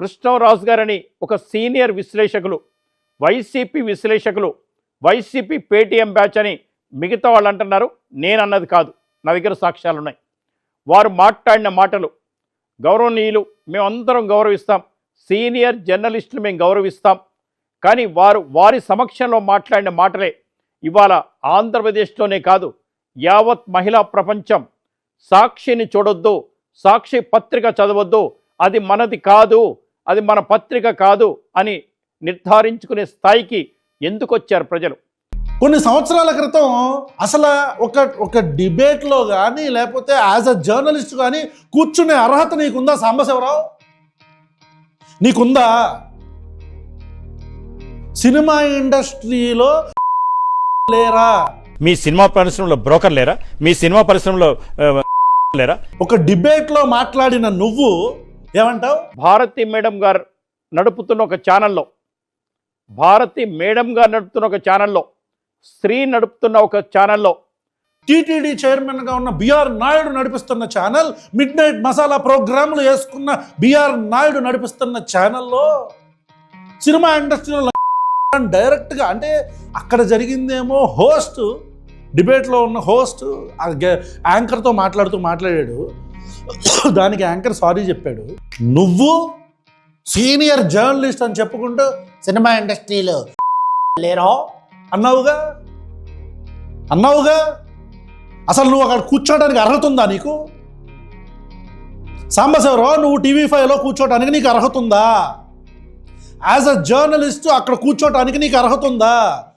కృష్ణరాజు గారని ఒక సీనియర్ విశ్లేషకులు వైసీపీ విశ్లేషకులు వైసీపీ పేటీఎం బ్యాచ్ అని మిగతా వాళ్ళు అంటున్నారు. నేను అన్నది కాదు. నా దగ్గర సాక్ష్యాలు ఉన్నాయి వారు మాట్లాడిన మాటలు గౌరవనీయులు. మేమందరం గౌరవిస్తాం. సీనియర్ జర్నలిస్టులు మేము గౌరవిస్తాం. కానీ వారు వారి సమక్షంలో మాట్లాడిన మాటలే ఇవాళ ఆంధ్రప్రదేశ్లోనే కాదు యావత్ మహిళా ప్రపంచం సాక్షిని చూడొద్దు సాక్షి పత్రిక చదవద్దు. అది మనది కాదు. అది మన పత్రిక కాదు అని నిర్ధారించుకునే స్థాయికి ఎందుకు వచ్చారు ప్రజలు? కొన్ని సంవత్సరాల క్రితం అసలు ఒక ఒక డిబేట్లో కానీ లేకపోతే యాజ్ అ జర్నలిస్ట్ కానీ కూర్చునే అర్హత నీకుందా సాంబశివరావు? నీకుందా? సినిమా ఇండస్ట్రీలో లేరా? మీ సినిమా పరిశ్రమలో బ్రోకర్ లేరా? మీ సినిమా పరిశ్రమలో లేరా? ఒక డిబేట్లో మాట్లాడిన నువ్వు ఏమంటావు? భారతి మేడం గారు నడుపుతున్న ఒక ఛానల్లో భారతి మేడం గారు నడుపుతున్న ఒక ఛానల్లో స్త్రీ నడుపుతున్న ఒక ఛానల్లో టీటీడీ చైర్మన్గా ఉన్న బిఆర్ నాయుడు నడిపిస్తున్న ఛానల్ మిడ్ నైట్ మసాలా ప్రోగ్రాములు వేసుకున్న బిఆర్ నాయుడు నడిపిస్తున్న ఛానల్లో సినిమా ఇండస్ట్రీలో డైరెక్ట్గా అంటే అక్కడ జరిగిందేమో హోస్ట్ డిబేట్లో ఉన్న హోస్ట్ యాంకర్తో మాట్లాడుతూ మాట్లాడాడు. దానికి యాంకర్ సారీ చెప్పాడు. నువ్వు సీనియర్ జర్నలిస్ట్ అని చెప్పుకుంటూ సినిమా ఇండస్ట్రీలో లేరో? అన్నావుగా? అన్నావుగా? అసలు నువ్వు అక్కడ కూర్చోడానికి అర్హత ఉందా నీకు? సాంబశివరావు నువ్వు టీవీ ఫైవ్లో కూర్చోటానికి నీకు అర్హత ఉందా? యాజ్ అ జర్నలిస్ట్ అక్కడ కూర్చోటానికి నీకు అర్హత ఉందా?